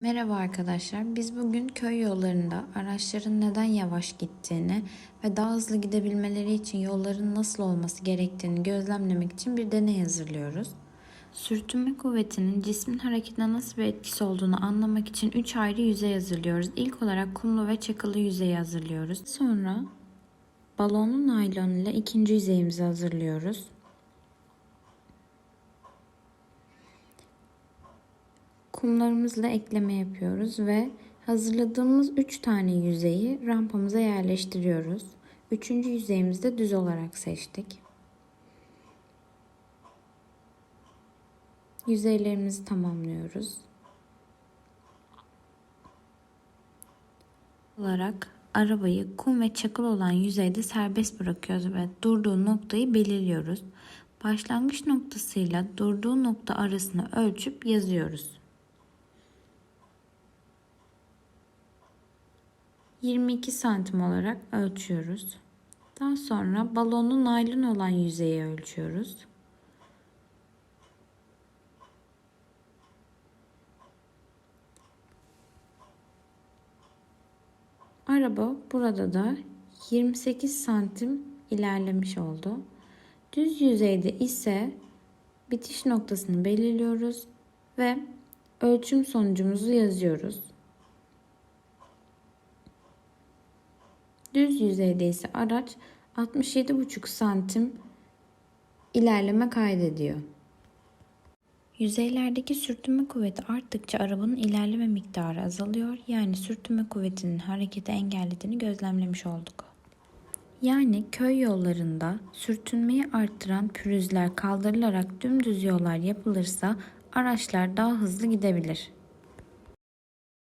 Merhaba arkadaşlar. Biz bugün köy yollarında araçların neden yavaş gittiğini ve daha hızlı gidebilmeleri için yolların nasıl olması gerektiğini gözlemlemek için bir deney hazırlıyoruz. Sürtünme kuvvetinin cismin hareketine nasıl bir etkisi olduğunu anlamak için 3 ayrı yüzey hazırlıyoruz. İlk olarak kumlu ve çakılı yüzeyi hazırlıyoruz. Sonra balonlu naylon ile ikinci yüzeyimizi hazırlıyoruz. Kumlarımızla ekleme yapıyoruz ve hazırladığımız 3 tane yüzeyi rampamıza yerleştiriyoruz. Üçüncü yüzeyimizi de düz olarak seçtik. Yüzeylerimizi tamamlıyoruz. olarak arabayı kum ve çakıl olan yüzeyde serbest bırakıyoruz ve durduğu noktayı belirliyoruz. Başlangıç noktasıyla durduğu nokta arasını ölçüp yazıyoruz. 22 santim olarak ölçüyoruz. Daha sonra balonun naylon olan yüzeyi ölçüyoruz. Araba burada da 28 santim ilerlemiş oldu. Düz yüzeyde ise bitiş noktasını belirliyoruz ve ölçüm sonucumuzu yazıyoruz. Düz yüzeyde ise araç 67,5 santim ilerleme kaydediyor. Yüzeylerdeki sürtünme kuvveti arttıkça arabanın ilerleme miktarı azalıyor. Yani sürtünme kuvvetinin hareketi engellediğini gözlemlemiş olduk. Yani köy yollarında sürtünmeyi arttıran pürüzler kaldırılarak dümdüz yollar yapılırsa araçlar daha hızlı gidebilir.